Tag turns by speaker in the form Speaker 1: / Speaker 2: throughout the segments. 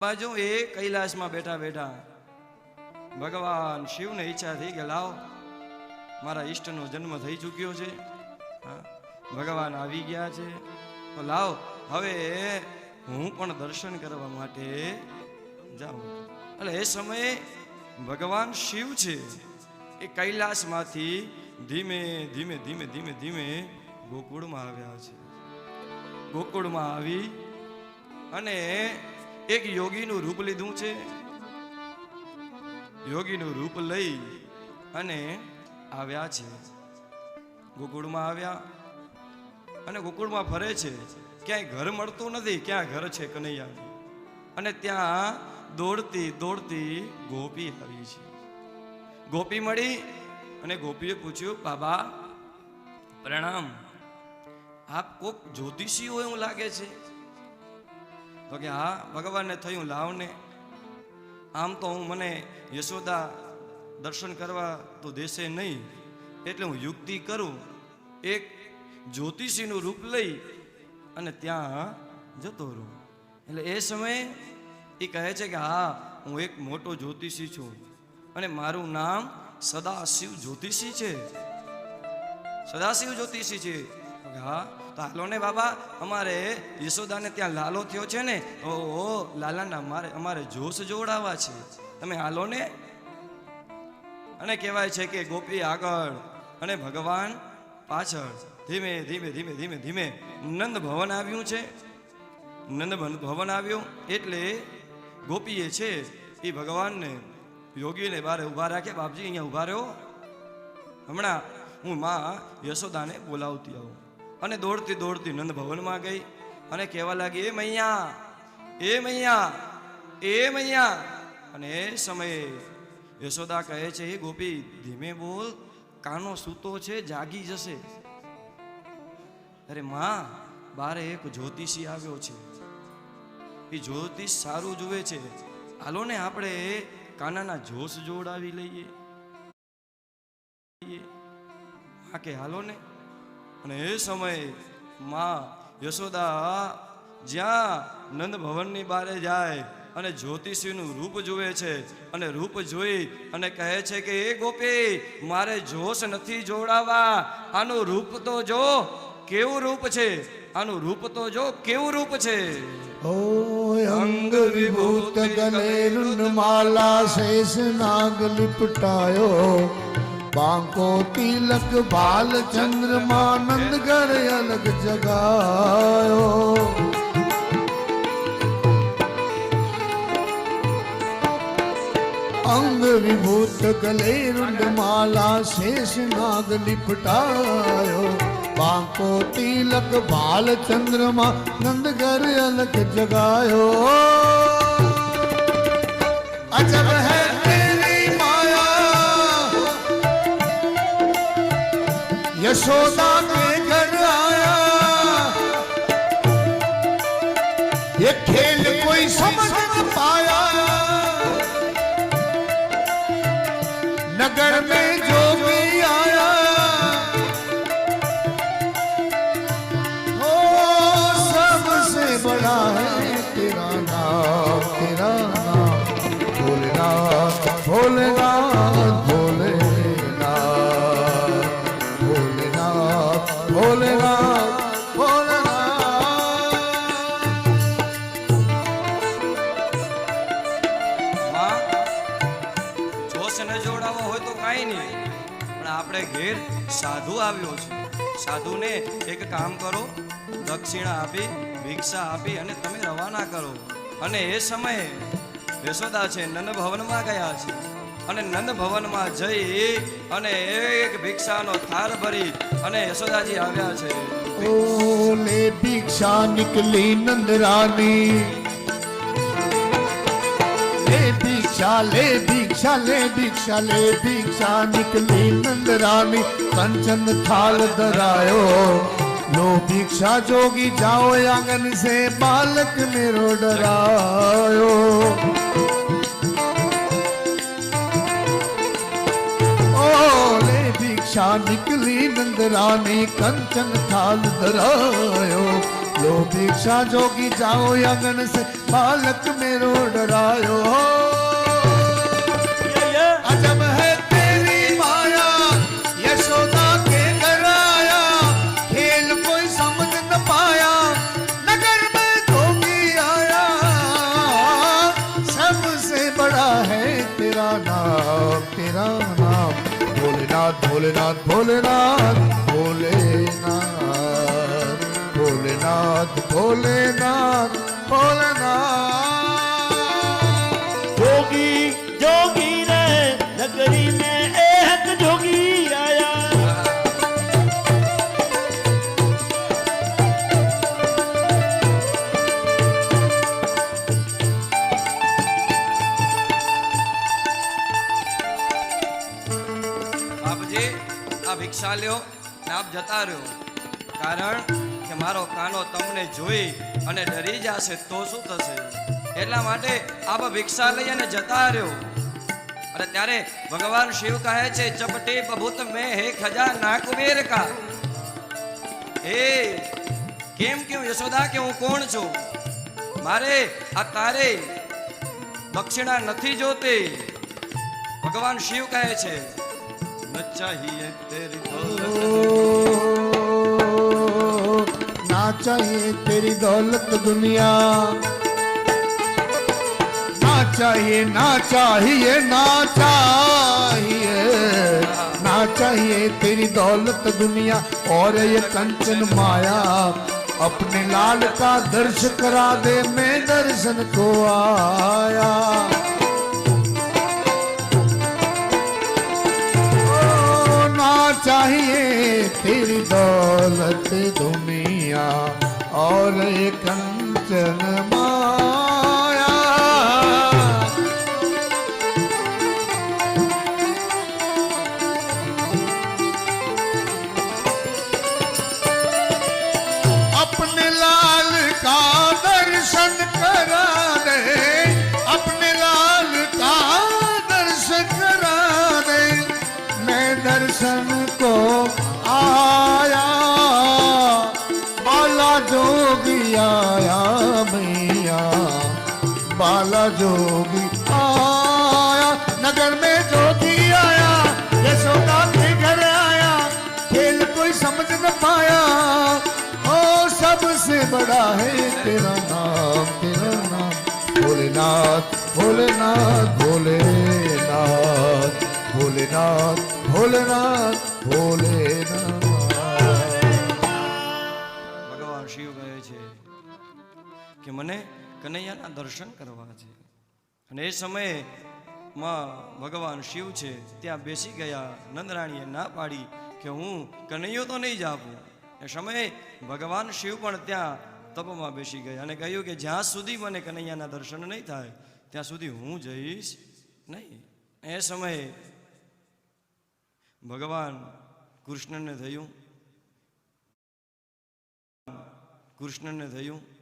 Speaker 1: બાજુ એ કૈલાસમાં બેઠા બેઠા ભગવાન શિવને ઈચ્છા થઈ કે લાવ, મારા ઈષ્ટનો જન્મ થઈ ચૂક્યો છે. ભગવાન આવી ગયા છે. તો લાવ, હવે હું પણ દર્શન કરવા માટે જાઉં. એટલે એ સમયે ભગવાન શિવ છે, એ કૈલાસમાંથી ધીમે ધીમે ધીમે ધીમે ધીમે ગોકુળમાં આવ્યા છે. ગોકુળમાં આવી અને એક યોગીનું રૂપ લીધું છે. યોગીનું રૂપ લઈ અને આવ્યા છે. ગોકુળમાં આવ્યા અને ગોકુળમાં ફરે છે. ક્યાંય ઘર મળતું નથી, ક્યાં ઘર છે કનૈયા. અને ત્યાં દોડતી દોડતી ગોપી આવી છે. ગોપી મળી અને ગોપીએ પૂછ્યું, બાબા, પ્રણામ. આપ કોક જ્યોતિષી હોય એવું લાગે છે? તો કે હા, ભગવાનને થયું લાવને. આમ તો હું મને યશોદા દર્શન કરવા તો દેશે નહીં, એટલે હું યુક્તિ કરું, એક જ્યોતિષીનું રૂપ લઈ અને ત્યાં જતો રહું. એટલે એ સમયે એ કહે છે કે હા, હું એક મોટો જ્યોતિષી છું અને મારું નામ સદાશિવ જ્યોતિષી છે. સદાશિવ જ્યોતિષી છે. હા, તો હાલો ને બાબા, અમારે યશોદાને ત્યાં લાલો થયો છે ને? ઓહો, લાલાના મારે, અમારે જોશ જોડાવા છે. તમે હાલો ને? અને કહેવાય છે કે ગોપી આગળ અને ભગવાન પાછળ. ધીમે ધીમે ધીમે ધીમે ધીમે. નંદ ભવન આવ્યું છે. નંદ ભવન આવ્યું એટલે ગોપીએ છે એ ભગવાનને યોગીને બારે ઊભા રાખ્યા. બાપજી અહીંયા ઊભા રહ્યો. હમણાં હું માં યશોદાને બોલાવતી આવું. અને દોડતી દોડતી નંદ ભવનમાં ગઈ અને કહેવા લાગી, એ મૈયા એ મૈયા એ મૈયા. અને એ સમયે યશોદા કહે છે એ ગોપી, ધીમે બોલ, કાનો સૂતો છે, જાગી જશે. અરે માં, બારે એક જ્યોતિષી આવ્યો છે. એ જ્યોતિષ સારું જુએ છે. હાલો ને આપણે કાનાના જોશ જોડાવી લઈએ. હા કે હાલો ને? અને એ સમયમાં યશોદા જ્યાં નંદ ભવનની બારે જાય અને જ્યોતિષીનું રૂપ જુએ છે અને રૂપ જોઈ અને કહે છે કે, એ ગોપી, મારે જોશ નથી જોડાવા. આનું રૂપ તો જો કેવું રૂપ છે? આનું રૂપ તો જો કેવું રૂપ છે?
Speaker 2: ઓ અંગ વિભૂત ગલે માલા શેષ નાગ લિપટાયો. બાંકો તિલક બાલ ચંદ્રમા નંદ ઘર અલગ જગાયો અંગ વિભૂત ગલે માલા શેષ નાગ લિપટાયો બાંકો તિલક બાલ ચંદ્રમા નંદ ઘર અલગ જગાયો અજબ હૈ यशोदा के घर आया ये खेल कोई समझ न पाया
Speaker 1: સાધુ આવ્યો છે. સાધુને એક કામ કરો, દક્ષિણા આપી, ભિક્ષા આપી અને તમે રવાના કરો. અને એ સમયે યશોદા છે નંદ ભવનમાં ગયા છે. અને નંદ ભવનમાં જઈ અને એક ભિક્ષાનો થાળ ભરી અને યશોદાજી આવ્યા છે.
Speaker 2: ઓલે ભિક્ષા નીકળી નંદ भिक्षा ले भिक्षा ले भिक्षा ले भिक्षा निकली नंद रानी कंचन थाल धरायो लो भिक्षा जोगी, जाओ आँगन से, बालक मेरो डरायो। भिक्षा निकली नंद रानी कंचन थाल धरायो लो भिक्षा जोगी, जाओ आँगन से, बालक मेरो डरायो। भोलेनाथ भोलेनाथ भोलेनाथ भोलेनाथ भोलेनाथ भोलेनाथ।
Speaker 3: योगी योगी रे नगरी
Speaker 1: રહ્યો કારણ કે મારો કાનો તમને જોઈ અને ડરી જશે તો શું થશે? એટલા માટે આપ ભિક્ષા લઈ અને જતા રહ્યો. અને ત્યારે ભગવાન શિવ કહે છે, ચપટી બભૂત મે હે ખજા ના કા. હે, કેમ કે યશોદા કે હું કોણ છું? મારે આ તારે દક્ષિણા નથી જોતી. ભગવાન શિવ કહે છે, ન ચાહીએ તેરી
Speaker 2: ना चाहिए तेरी दौलत दुनिया ना चाहिए ना चाहिए ना चाहिए ना चाहिए तेरी दौलत दुनिया और ये कंचन माया अपने लाल का दर्श करा दे मैं दर्शन को आया चाहिए तेरी दौलत दुनिया और ये कंचन माया जोगी आया नगर में जोगी आया यशोदा के घर आया खेल कोई समझ न पाया ओ सबसे बड़ा है तेरा नाम तेरा नाम भोलेनाथ भोलेनाथ भोलेनाथ भोलेनाथ भोलेनाथ भोलेनाथ
Speaker 1: ભગવાન શિવ કહે છે કે મને કનૈયાના દર્શન કરવા છે અને એ સમયે માં ભગવાન શિવ છે, ત્યાં બેસી ગયા. નંદરાણીએ ના પાડી કે હું કનૈયો તો નહીં જ આપું. એ સમયે ભગવાન શિવ પણ ત્યાં તપમાં બેસી ગયા અને કહ્યું કે જ્યાં સુધી મને કનૈયાના દર્શન નહીં થાય, ત્યાં સુધી હું જઈશ નહીં. એ સમયે ભગવાન કૃષ્ણને થયું. કૃષ્ણને થયું.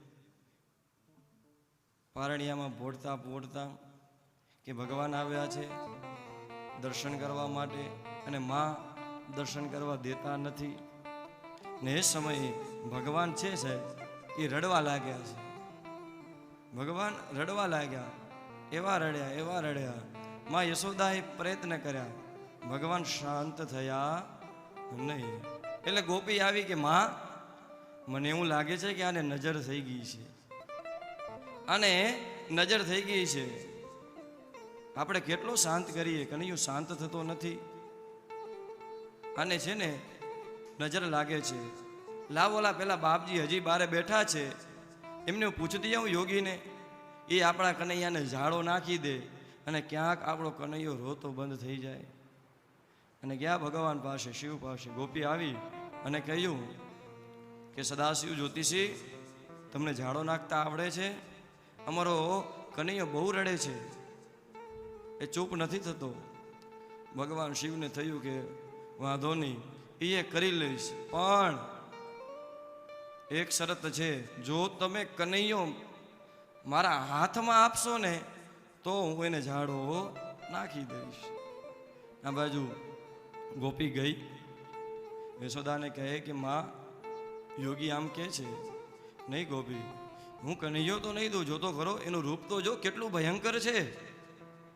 Speaker 1: પારણિયામાં પોડતા પોડતા કે ભગવાન આવ્યા છે દર્શન કરવા માટે અને માં દર્શન કરવા દેતા નથી. ને એ સમયે ભગવાન છે એ રડવા લાગ્યા છે. ભગવાન રડવા લાગ્યા, એવા રડ્યા એવા રડ્યા. માં યશોદાએ પ્રયત્ન કર્યા, ભગવાન શાંત થયા નહીં. એટલે ગોપી આવી કે, માં, મને એવું લાગે છે કે આને નજર થઈ ગઈ છે. અને નજર થઈ ગઈ છે. આપણે કેટલો શાંત કરીએ, કનૈયો શાંત થતો નથી. અને છે ને, નજર લાગે છે. લાવોલા પેલા બાપજી હજી બારે બેઠા છે. એમને પૂછતી જાઉં યોગીને, એ આપણા કનૈયાને ઝાડો નાખી દે અને ક્યાંક આપણો કનૈયો રોતો બંધ થઈ જાય. અને ગયા ભગવાન પાસે, શિવ પાસે ગોપી આવી અને કહ્યું કે, સદાશિવ જ્યોતિષી, તમને ઝાડો નાખતા આવડે છે? અમારો કનૈયો બહુ રડે છે. એ ચૂપ નથી થતો. ભગવાન શિવને થયું કે વાંધો નહીં એ કરી લઈશ. પણ એક શરત છે, જો તમે કનૈયો મારા હાથમાં આપશો ને, તો હું એને ઝાડો નાખી દઈશ. આ બાજુ ગોપી ગઈ. યશોદાને કહે કે, માં, યોગી આમ કહે છે. નહીં ગોપી હું કનૈયો તો નહીં દઉં, જોતો ખરો, એનું રૂપ તો જો કેટલું ભયંકર છે.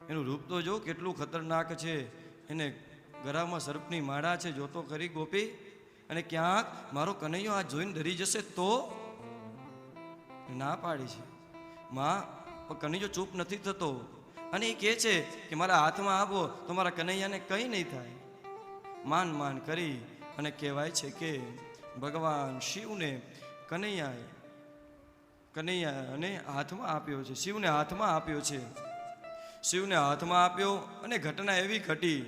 Speaker 1: એનું રૂપ તો જો કેટલું ખતરનાક છે. એને ગરામાં સર્પની માળા છે, જોતો ખરી ગોપી. અને ક્યાંક મારો કનૈયો આ જોઈને ડરી જશે તો? ના પાડી છે. માં કનૈયો ચૂપ નથી થતો. અને એ કહે છે કે મારા હાથમાં આપો, તો મારા કનૈયાને કંઈ નહીં થાય. માન માન કરી અને કહેવાય છે કે ભગવાન શિવને કનૈયાએ કનૈયાને હાથમાં આપ્યો છે. શિવને હાથમાં આપ્યો છે. શિવને હાથમાં આપ્યો અને ઘટના એવી ઘટી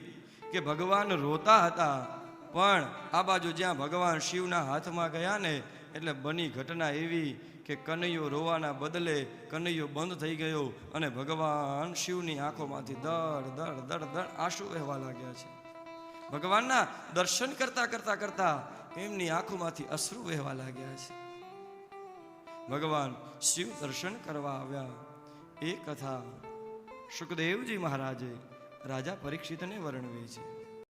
Speaker 1: કે ભગવાન રોતા હતા, પણ આ બાજુ જ્યાં ભગવાન શિવના હાથમાં ગયા ને, એટલે બની ઘટના એવી કે કનૈયો રોવાના બદલે કનૈયો બંધ થઈ ગયો અને ભગવાન શિવની આંખોમાંથી દડ દળ દડ દળ આંસુ વહેવા લાગ્યા છે. ભગવાનના દર્શન કરતા કરતા કરતા એમની આંખોમાંથી અશ્રુ વહેવા લાગ્યા છે. ભગવાન શિવ દર્શન કરવા આવ્યા. એ કથા સુખદેવજી મહારાજે રાજા પરીક્ષિતને વર્ણવી છે.